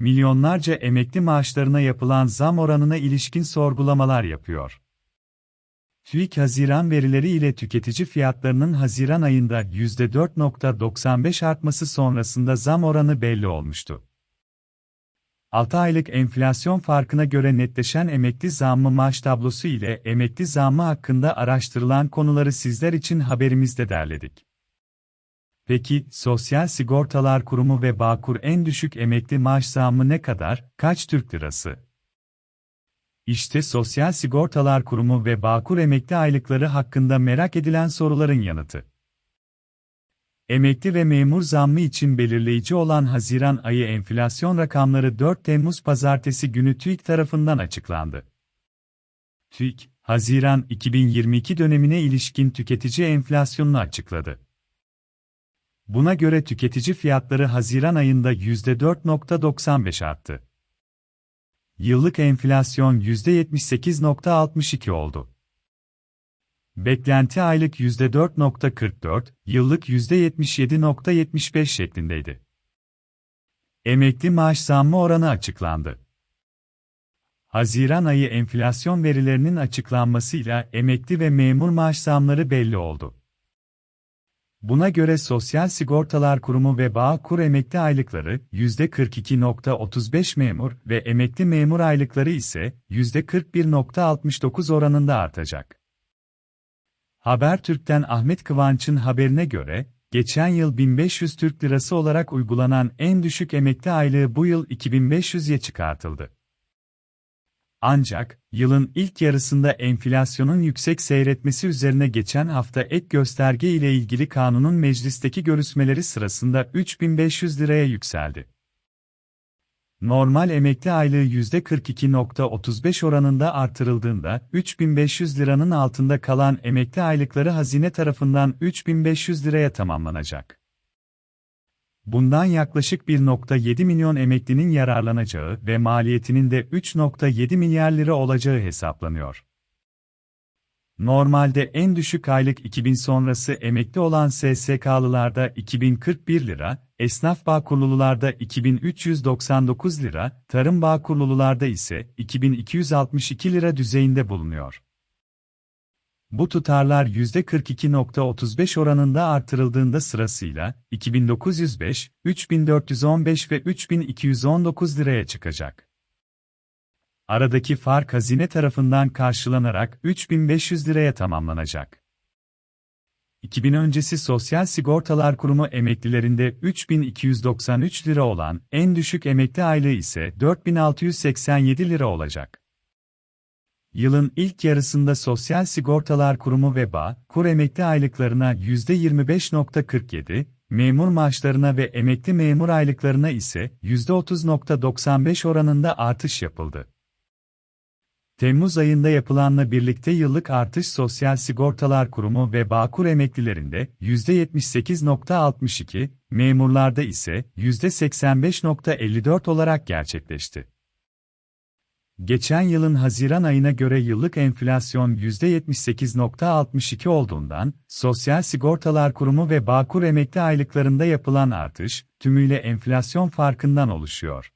milyonlarca emekli maaşlarına yapılan zam oranına ilişkin sorgulamalar yapıyor. TÜİK Haziran verileri ile tüketici fiyatlarının Haziran ayında %4.95 artması sonrasında zam oranı belli olmuştu. 6 aylık enflasyon farkına göre netleşen emekli zammı maaş tablosu ile emekli zammı hakkında araştırılan konuları sizler için haberimizde derledik. Peki, Sosyal Sigortalar Kurumu ve Bağkur en düşük emekli maaş zammı ne kadar, kaç Türk lirası? İşte Sosyal Sigortalar Kurumu ve Bağkur emekli aylıkları hakkında merak edilen soruların yanıtı. Emekli ve memur zammı için belirleyici olan Haziran ayı enflasyon rakamları 4 Temmuz pazartesi günü TÜİK tarafından açıklandı. TÜİK, Haziran 2022 dönemine ilişkin tüketici enflasyonunu açıkladı. Buna göre tüketici fiyatları Haziran ayında %4.95 arttı. Yıllık enflasyon %78.62 oldu. Beklenti aylık %4.44, yıllık %77.75 şeklindeydi. Emekli maaş zammı oranı açıklandı. Haziran ayı enflasyon verilerinin açıklanmasıyla emekli ve memur maaş zamları belli oldu. Buna göre Sosyal Sigortalar Kurumu ve Bağkur emekli aylıkları %42.35 memur ve emekli memur aylıkları ise %41.69 oranında artacak. Habertürk'ten Ahmet Kıvanç'ın haberine göre, geçen yıl 1500 Türk Lirası olarak uygulanan en düşük emekli aylığı bu yıl 2500'ye çıkartıldı. Ancak, yılın ilk yarısında enflasyonun yüksek seyretmesi üzerine geçen hafta ek gösterge ile ilgili kanunun meclisteki görüşmeleri sırasında 3500 liraya yükseldi. Normal emekli aylığı %42.35 oranında artırıldığında 3500 liranın altında kalan emekli aylıkları hazine tarafından 3500 liraya tamamlanacak. Bundan yaklaşık 1.7 milyon emeklinin yararlanacağı ve maliyetinin de 3.7 milyar lira olacağı hesaplanıyor. Normalde en düşük aylık 2000 sonrası emekli olan SSK'lılarda 2041 lira, esnaf bağkurlulularda 2399 lira, tarım bağkurlulularda ise 2262 lira düzeyinde bulunuyor. Bu tutarlar %42.35 oranında artırıldığında sırasıyla 2905, 3415 ve 3219 liraya çıkacak. Aradaki fark hazine tarafından karşılanarak 3500 liraya tamamlanacak. 2000 öncesi Sosyal Sigortalar Kurumu emeklilerinde 3293 lira olan en düşük emekli aylığı ise 4687 lira olacak. Yılın ilk yarısında Sosyal Sigortalar Kurumu ve BA, kur emekli aylıklarına %25.47, memur maaşlarına ve emekli memur aylıklarına ise %30.95 oranında artış yapıldı. Temmuz ayında yapılanla birlikte yıllık artış Sosyal Sigortalar Kurumu ve Bağkur emeklilerinde %78.62, memurlarda ise %85.54 olarak gerçekleşti. Geçen yılın Haziran ayına göre yıllık enflasyon %78.62 olduğundan, Sosyal Sigortalar Kurumu ve Bağkur emekli aylıklarında yapılan artış, tümüyle enflasyon farkından oluşuyor.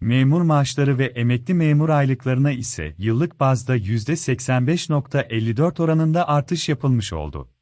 Memur maaşları ve emekli memur aylıklarına ise yıllık bazda %85.54 oranında artış yapılmış oldu.